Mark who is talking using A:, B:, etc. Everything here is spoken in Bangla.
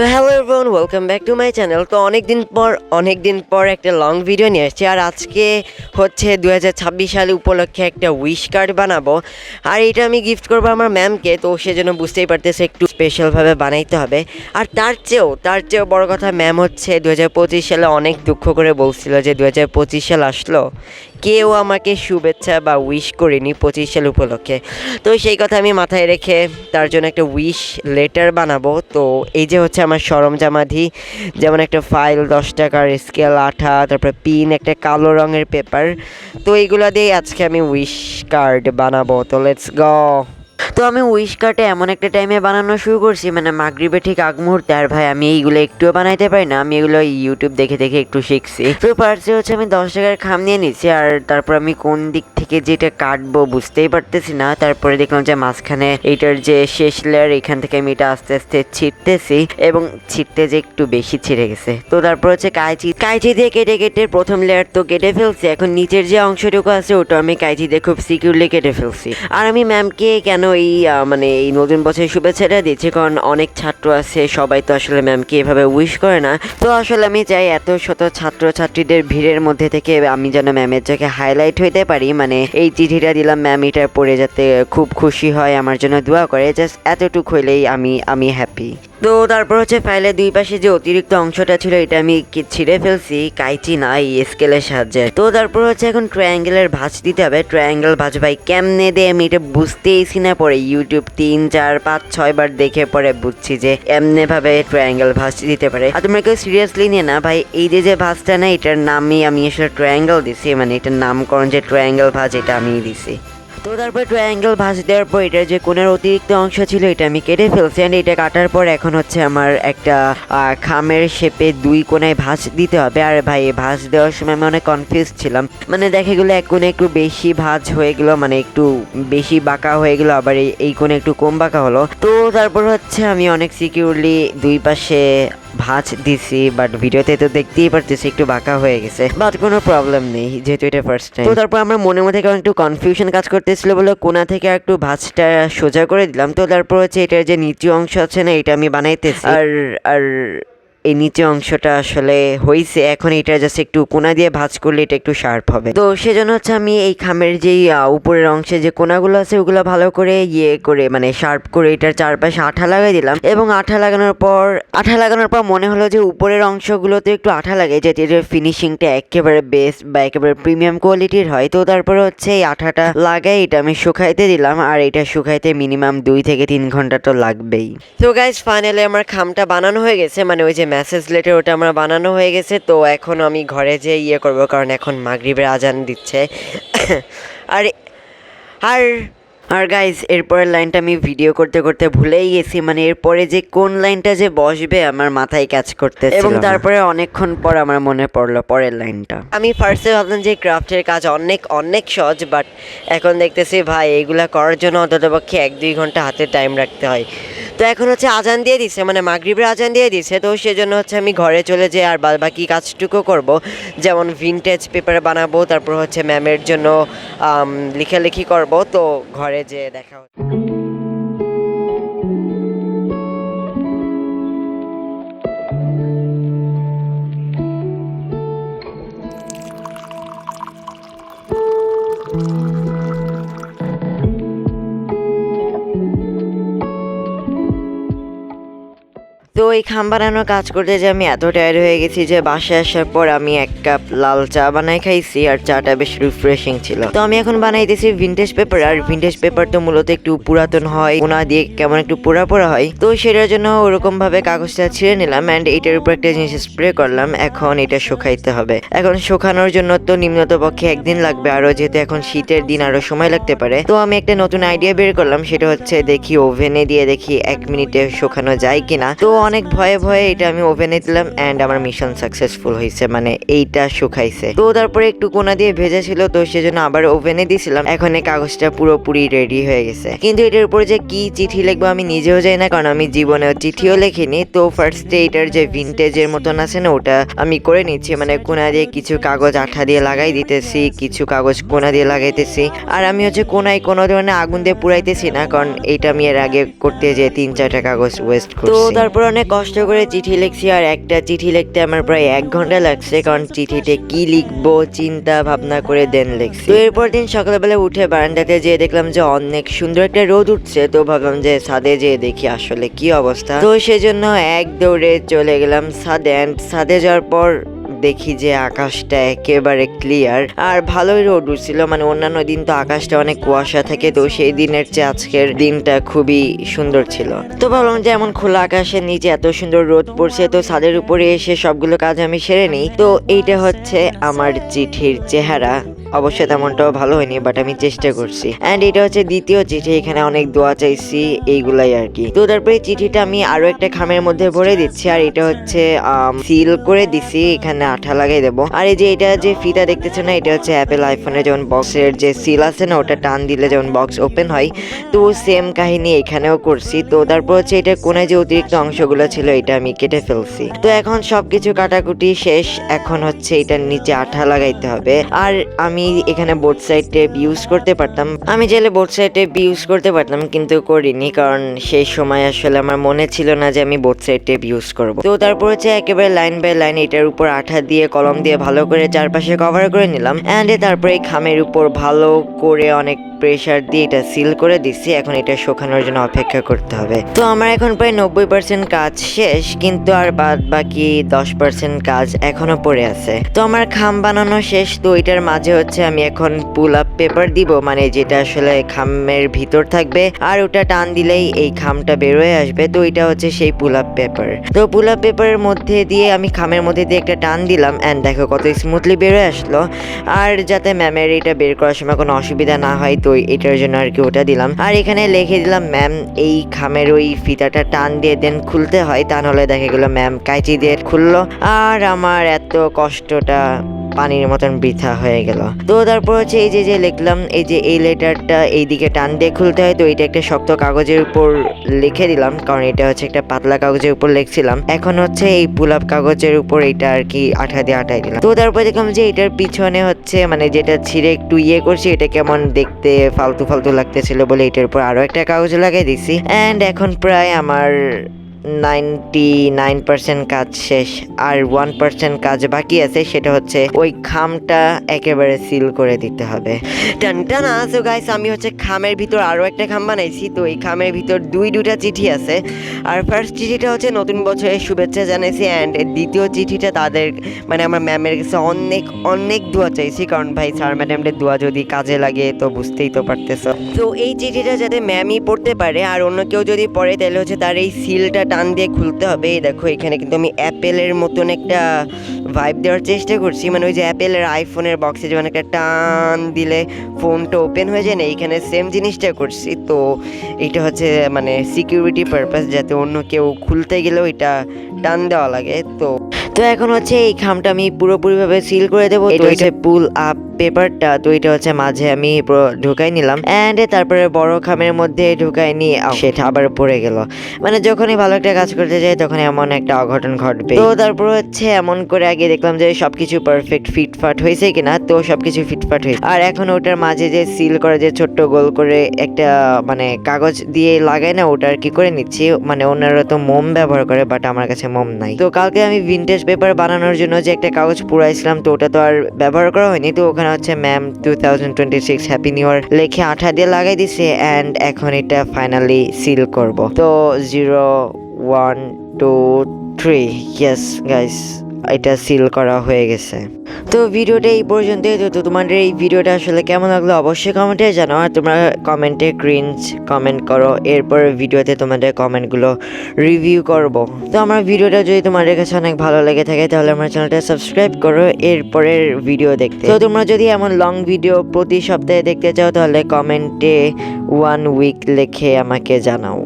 A: তো hello everyone welcome back to my channel তো অনেক দিন পর অনেক দিন পর একটা লং ভিডিও নিয়ে আসছি। আর আজকে হচ্ছে দু হাজার ছাব্বিশ সালে উপলক্ষে একটা উইশ কার্ড বানাবো। আর এটা আমি গিফট করব আমার ম্যামকে তো সেজন্য বুঝতেই পারতেছে একটু স্পেশালভাবে বানাইতে হবে। আর তার চেয়েও তার চেয়েও বড় কথা ম্যাম হচ্ছে দু সালে অনেক দুঃখ করে বলছিল যে দু সাল আসলো। কেউ আমাকে শুভেচ্ছা বা উইশ করেনি পঁচিশ সাল উপলক্ষে। তো সেই কথা আমি মাথায় রেখে তার জন্য একটা উইশ লেটার বানাবো। তো এই যে হচ্ছে আমার সরঞ্জামাধি যেমন একটা ফাইল দশ টাকার স্কেল আঠা, তারপরে পিন একটা কালো রঙের পেপার তো এইগুলো দিয়ে আজকে আমি উইশ কার্ড বানাবো। তো লেটস গ তো আমি উইশ কার্টে এমন একটা টাইমে বানানো শুরু করছি মানে মাগরিবে ঠিক আগ মুহূর্তে। আর ভাই, আমি এইগুলো একটুও বানাইতে পারি না, আমি এগুলো ইউটিউব দেখে দেখে একটু শিখছি। তো পার্সে হচ্ছে আমি দশ টাকার খাম নিয়ে নিচ্ছি, আর তারপর আমি কোন দিক থেকে যেটা কাটবো বুঝতেই পারতেছি না। তারপরে দেখলাম যে মাঝখানে এইটার যে শেষ লেয়ার এখান থেকে আমি এটা আস্তে আস্তে ছিটতেছি এবং ছিটতে যে একটু বেশি ছিঁড়ে গেছে। তো তারপর হচ্ছে কাইচি কাইচি দিয়ে কেটে কেটে প্রথম লেয়ার তো কেটে ফেলছি, এখন নিচের যে অংশটুকু আছে, ওটা আমি কাইচি দিয়ে খুব সিকিউরলি কেটে ফেলছি। আর আমি ম্যামকে কেন এই মানে এই নতুন বছরের শুভেচ্ছাটা দিচ্ছি, কারণ অনেক ছাত্র আছে, সবাই তো আসলে ম্যামকে এভাবে উইশ করে না। তো আসলে আমি চাই এত শত ছাত্র ছাত্রীদের ভিড়ের মধ্যে থেকে আমি যেন ম্যামের চোখে হাইলাইট হইতে পারি। মানে এই চিঠিটা দিলাম ম্যাম এটা পড়ে যাতে খুব খুশি হয়, আমার জন্য দোয়া করে। জাস্ট এতটুকু হইলেই আমি আমি হ্যাপি তো তারপর হচ্ছে ফাইলের দুই পাশে যে অতিরিক্ত অংশটা ছিল, এটা আমি ছিঁড়ে ফেলছি? কাইচি না এই স্কেলের সাহায্যে। তো তারপর হচ্ছে এখন ট্রায়াঙ্গেলের ভাঁজ দিতে হবে। ট্রায়াঙ্গেল ভাঁজ ভাই কেমনে দে আমি এটা বুঝতেইছি না পরে। ইউটিউব তিন, চার, পাঁচ, ছয় বার দেখে পরে বুঝছি যে এমনি ভাবে ট্রায়াঙ্গেল ভাঁজ দিতে পারে। আর তোমরা কেউ সিরিয়াসলি নিয়ে না ভাই, এই যে যে ভাঁজটা না, এটার নামই আমি আসলে ট্রায়াঙ্গেল দিছি। মানে এটার নামকরণ যে ট্রায়াঙ্গেল ভাঁজ, এটা আমি দিছি। তো তারপর ট্রায়াঙ্গেল ভাঁজ দেওয়ার পর এটার যে কোণের অতিরিক্ত অংশ ছিল, এটা আমি কেটে ফেলছি অ্যান্ড এটা কাটার পর এখন হচ্ছে আমার একটা খামের শেপে দুই কোণায় ভাঁজ দিতে হবে। আর ভাই ভাঁজ দেওয়ার সময় আমি অনেক কনফিউজ ছিলাম। মানে দেখা গেলো এক কোণে একটু বেশি ভাঁজ হয়ে গেলো মানে একটু বেশি বাঁকা হয়ে গেলো, আবার এই কোণে একটু কম বাঁকা হলো। তো তারপর হচ্ছে আমি অনেক সিকিউরলি দুই পাশে ভাঁজ দিছি বাট ভিডিওতে তো দেখতেই পারতেছি একটু বাঁকা হয়ে গেছে। বাট কোনো প্রবলেম নেই যেহেতু এটা ফার্স্ট টাইম তো তারপর আমার মনের মধ্যে কেমন একটু কনফিউশন কাজ করতেছিল বলে কোনা থেকে আর একটু ভাঁজটা সোজা করে দিলাম। তো তারপর হচ্ছে এটার যে নিচু অংশ আছে না এটা আমি বানাইতেছি। আর আর এই নিচে অংশটা আসলে হয়েছে এখন এটা জাস্ট একটু কোনা দিয়ে ভাঁজ করলে এটা একটু শার্প হবে। তো সেজন্য হচ্ছে আমি এই খামের যেই উপরের অংশে যে কোনাগুলো আছে ওগুলো ভালো করে ইয়ে করে মানে শার্প করে এটার চারপাশে আঠা লাগাই দিলাম। এবং আঠা লাগানোর পর, আঠা লাগানোর পর মনে হলো যে উপরের অংশগুলোতে একটু আঠা লাগে যাতে এটার ফিনিশিংটা একেবারে বেস্ট বা একেবারে প্রিমিয়াম কোয়ালিটির হয়। তো তারপরে হচ্ছে এই আঠাটা লাগাই, এটা আমি শুকাইতে দিলাম। আর এটা শুকাইতে মিনিমাম দুই থেকে তিন ঘণ্টা তো লাগবেই। তো গাইজ ফাইনালি আমার খামটা বানানো হয়ে গেছে। মানে ওই যে মেসেজ লেটার ওটা আমার বানানো হয়ে গেছে তো এখন আমি ঘরে যে ইয়ে করব কারণ এখন মাগরিবের আজান দিচ্ছে। আর আর আর গাইজ এরপরের লাইনটা আমি ভিডিও করতে করতে ভুলেই গেছি মানে এরপরে যে কোন লাইনটা যে বসবে আমার মাথায় কাজ করতে এবং তারপরে অনেকক্ষণ পর আমার মনে পড়ল পরের লাইনটা। আমি ফার্স্টে ভাবলাম যে ক্রাফটের কাজ অনেক অনেক সহজ বাট এখন দেখতেছি ভাই এগুলা করার জন্য অন্ততপক্ষে এক দুই ঘণ্টা হাতে টাইম রাখতে হয়। তো এখন হচ্ছে আজান দিয়ে দিছে মানে মাগরিবের আজান দিয়ে দিছে, তো সেজন্য হচ্ছে আমি ঘরে চলে যাই আর বাকি কাজটুকু করব। যেমন ভিনটেজ পেপারে বানাবো, তারপর হচ্ছে ম্যামের জন্য লেখালেখি করব, তো ঘরে যে দেখা হচ্ছে। তো এই খাম বানানোর কাজ করতে যে আমি এত টায়ার হয়ে গেছি যে বাসায় আসার পর আমি এক কাপ লাল চা বানাই খাইছি আর চাটা বেশ রিফ্রেশিং ছিল। তো আমি এখন বানাইতেছি ভিন্টেজ পেপার আর ভিন্টেজ পেপার তো মূলত একটু পুরাতন হয় ওনা দিয়ে কেমন একটু পোড়া পোড়া হয়। তো সেটার জন্য ওরকম ভাবে কাগজটা ছিঁড়ে নিলাম অ্যান্ড এটার উপর একটা জিনিস স্প্রে করলাম, এখন এটা শুকাইতে হবে। এখন শুকানোর জন্য তো নিম্নত পক্ষে একদিন লাগবে আরও যেহেতু এখন শীতের দিন আরও সময় লাগতে পারে। তো আমি একটা নতুন আইডিয়া বের করলাম, সেটা হচ্ছে দেখি ওভেনে দিয়ে দেখি এক মিনিটে শুকানো যায় কিনা। তো অনেক ভয়ে ভয়ে এটা আমি ওভেনে দিলাম এন্ড আমার মিশন সাকসেসফুল হয়েছে মানে এইটা শুকাইছে। তো তারপরে একটু কোনা দিয়ে ভেজা ছিল তো সেজন্য আবার ওভেনে দিছিলাম। এখন এই কাগজটা পুরোপুরি রেডি হয়ে গেছে। কিন্তু এটার উপরে যে কি চিঠি লিখব আমি নিজেও যাই না কারণ আমি জীবনেও চিঠিও লেখিনি। তো ফার্স্টে এটার যে ভিন্টেজের মতন আছে না ওটা আমি করে নিচ্ছি। মানে কোনা দিয়ে কিছু কাগজ আঠা দিয়ে লাগাই দিতেছি কিছু কাগজ কোনা দিয়ে লাগাইতেছি। আর আমি হচ্ছে কোনায় কোনো ধরনের আগুন দিয়ে পুরাইতেছি না কারণ এটা আমি এর আগে করতে যে তিন চারটা কাগজ ওয়েস্ট করছি। তো তারপর অনেক কষ্ট করে চিঠি লিখছি আর একটা চিঠি লিখতে আমার প্রায় এক ঘণ্টা লাগছে, কারণ চিঠিতে কি লিখব চিন্তা ভাবনা করে দেন লিখছি। তো এরপর দিন সকালবেলা উঠে বারান্দাতে যেয়ে দেখলাম যে অনেক সুন্দর একটা রোদ উঠছে, তো ভাবলাম যে ছাদে যেয়ে দেখি আসলে কি অবস্থা। তো সেজন্য এক দৌড়ে চলে গেলাম ছাদে অ্যান্ড ছাদে যাওয়ার পর দেখি যে আকাশটা একেবারে ক্লিয়ার আর ভালোই রোদ উঠছিল। মানে অন্যান্য দিন তো আকাশটা অনেক কুয়াশা থাকে, তো সেই দিনের চেয়ে আজকের দিনটা খুবই সুন্দর ছিল। তো ভাবলাম যে এমন খোলা আকাশের নিচে এত সুন্দর রোদ পড়ছে, তো ছাদের উপরে এসে সবগুলো কাজ আমি সেরে নিই। তো এইটা হচ্ছে আমার চিঠির চেহারা। অবশ্য তেমনটাও ভালো হয়নি বাট আমি চেষ্টা করছি। অ্যান্ড এটা হচ্ছে দ্বিতীয় চিঠি, এখানে অনেক দোয়া চাইছি এইগুলাই আর কি। তো তারপরে চিঠিটা আমি আরও একটা খামের মধ্যে ভরে দিচ্ছি, আর এটা হচ্ছে সিল করে দিছি, এখানে আঠা লাগাই দেবো। আর এই যে এটা যে ফিতা দেখতেছে না, এটা হচ্ছে অ্যাপেল আইফোনের যেমন বক্সের যে সিল আছে না, ওটা টান দিলে যেমন বক্স ওপেন হয়, তো সেম কাহিনী এখানেও করছি। তো তারপর হচ্ছে এটা কোনে যে অতিরিক্ত অংশগুলো ছিল, এটা আমি কেটে ফেলছি। তো এখন সবকিছু কাটাকুটি শেষ, এখন হচ্ছে এটার নিচে আঠা লাগাইতে হবে। আর আমি এখানে বোর্ড সাইড টেপ ইউজ করতে পারতাম। আমি চাইলে বোর্ড সাইড টেপ ইউজ করতে পারতাম, কিন্তু করিনি, কারণ সেই সময় আসলে আমার মনে ছিল না যে আমি বোর্ড সাইড টেপ ইউজ করব। তো তারপর হচ্ছে একেবারে লাইন বাই লাইন এটার উপর আঠা দিয়ে, কলম দিয়ে ভালো করে চারপাশে কভার করে নিলাম। অ্যান্ড তারপরে খামের উপর ভালো করে অনেক প্রেসার দিয়ে এটা সিল করে দিচ্ছি। এখন এটা শুকানোর জন্য অপেক্ষা করতে হবে। তো আমার এখন প্রায় নব্বই পার্সেন্ট কাজ শেষ, কিন্তু আর বাদ বাকি দশ পার্সেন্ট কাজ এখনও পড়ে আছে। তো আমার খাম বানানো শেষ, তো এটার মাঝে হচ্ছে আমি এখন পুল আপ পেপার দিব মানে যেটা আসলে খামের ভিতর থাকবে, আর ওটা টান দিলেই এই খামটা বেরোয় আসবে। তো এটা হচ্ছে সেই পুল আপ পেপার তো পুল আপ পেপারের মধ্যে দিয়ে আমি খামের মধ্যে দিয়ে একটা টান দিলাম অ্যান্ড দেখো কত স্মুথলি বেরোয় আসলো। আর যাতে ম্যামের এটা বের করার সময় কোনো অসুবিধা না হয়, তো এটার জন্য আর কি ওটা দিলাম। আর এখানে লিখে দিলাম ম্যাম এই খামের ওই ফিতাটা টান দিয়ে দেন, খুলতে হয়, তা নাহলে দেখা গেলো ম্যাম কাঁচি দিয়ে খুললো। আর আমার এত কষ্টটা পানির মতন বৃথা হয়ে গেল। তো তারপর হচ্ছে এই যে যে লিখলাম, এই যে এই লেটারটা এইদিকে টান দিয়ে খুলতে হয়, তো এটা একটা শক্ত কাগজের উপর লিখে দিলাম, কারণ এটা হচ্ছে একটা পাতলা কাগজের উপর লিখছিলাম। এখন হচ্ছে এই পুলাপ কাগজের উপর এটা আর কি আঠা দিয়ে আঠাই দিলাম। তো তারপর দেখলাম যে এটার পিছনে হচ্ছে মানে যেটা ছিঁড়ে একটু ইয়ে করছি, এটা কেমন দেখতে ফালতু ফালতু লাগতেছিল বলে এটার উপর আরও একটা কাগজ লাগাই দিছি। অ্যান্ড এখন প্রায় আমার নাইনটি নাইন পার্সেন্ট কাজ শেষ, আর ওয়ান পার্সেন্ট কাজ বাকি আছে, সেটা হচ্ছে ওই খামটা একেবারে সিল করে দিতে হবে। টানটানা সো গাইস আমি হচ্ছে খামের ভিতর আরও একটা খাম বানাইছি, তো এই খামের ভিতর দুই দুটা চিঠি আছে। আর ফার্স্ট চিঠিটা হচ্ছে নতুন বছরের শুভেচ্ছা জানাইছি অ্যান্ড দ্বিতীয় চিঠিটা তাদের মানে আমার ম্যামের কাছে অনেক অনেক দোয়া চাইছি, কারণ ভাই স্যার ম্যাডামদের দোয়া যদি কাজে লাগে, তো বুঝতেই তো পারতেছো। তো এই চিঠিটা যাতে ম্যামই পড়তে পারে, আর অন্য কেউ যদি পড়ে, তাহলে হচ্ছে তার এই সিলটা টান দিয়ে খুলতে হবে। এই দেখো এখানে কিন্তু আমি অ্যাপেলের মতন একটা ভাইব দেওয়ার চেষ্টা করছি। মানে ওই যে অ্যাপেলের আইফোনের বক্সে যেমন একটা টান দিলে ফোনটা ওপেন হয়ে যায় না এইখানে সেম জিনিসটা করছি। তো এটা হচ্ছে মানে সিকিউরিটি পারপাস যাতে অন্য কেউ খুলতে গেলেও এটা টান দেওয়া লাগে। তো তো এখন হচ্ছে এই খামটা আমি পুরোপুরিভাবে সিল করে দেবো। এটা হচ্ছে পুল আপ পেপারটা এটা হচ্ছে মাঝে আমি ঢুকাই নিলাম অ্যান্ড তারপরে বড় খামের মধ্যে ঢুকাই নিয়ে সেটা আবার পড়ে গেল। মানে যখনই ভালো একটা কাজ করতে যাই তখন এমন একটা অঘটন ঘটবে। তো তারপর হচ্ছে এমন করে আগে দেখলাম যে সবকিছু পারফেক্ট ফিটফাট হয়েছে কিনা, তো সবকিছু ফিটফাট হয়েছে। আর এখন ওটার মাঝে যে সিল করে যে ছোট্ট গোল করে একটা মানে কাগজ দিয়ে লাগায় না, ওটা আর কি করে নিচ্ছি? মানে ওনারা তো মোম ব্যবহার করে বাট আমার কাছে মোম নাই। তো কালকে আমি ভিনটেজ পেপার বানানোর জন্য যে একটা কাগজ পুরাইছিলাম তো ওটা তো আর ব্যবহার করা হয়নি, তো ওখানে হচ্ছে ma'am two thousand twenty six happy new year লেখে আঠা দিয়ে লাগাই দিছে অ্যান্ড এখন এটা ফাইনালি সিল করব। তো zero one two three yes guys এটা সিল করা হয়ে গেছে। তো ভিডিওটা এই পর্যন্তই। তো তোমাদের এই ভিডিওটা আসলে কেমন লাগল অবশ্যই কমেন্টে জানাও। আর তোমরা কমেন্টে ক্রিঞ্জ কমেন্ট করো। এরপর ভিডিওতে তোমাদের কমেন্টগুলো রিভিউ করব। তো আমার ভিডিওটা যদি তোমাদের কাছে অনেক ভালো লেগে থাকে, তাহলে আমার চ্যানেলটা সাবস্ক্রাইব করো এরপরের ভিডিও দেখতে। তো তোমরা যদি এমন লং ভিডিও প্রতি সপ্তাহে দেখতে চাও, তাহলে কমেন্টে ওয়ান উইক লিখে আমাকে জানাও।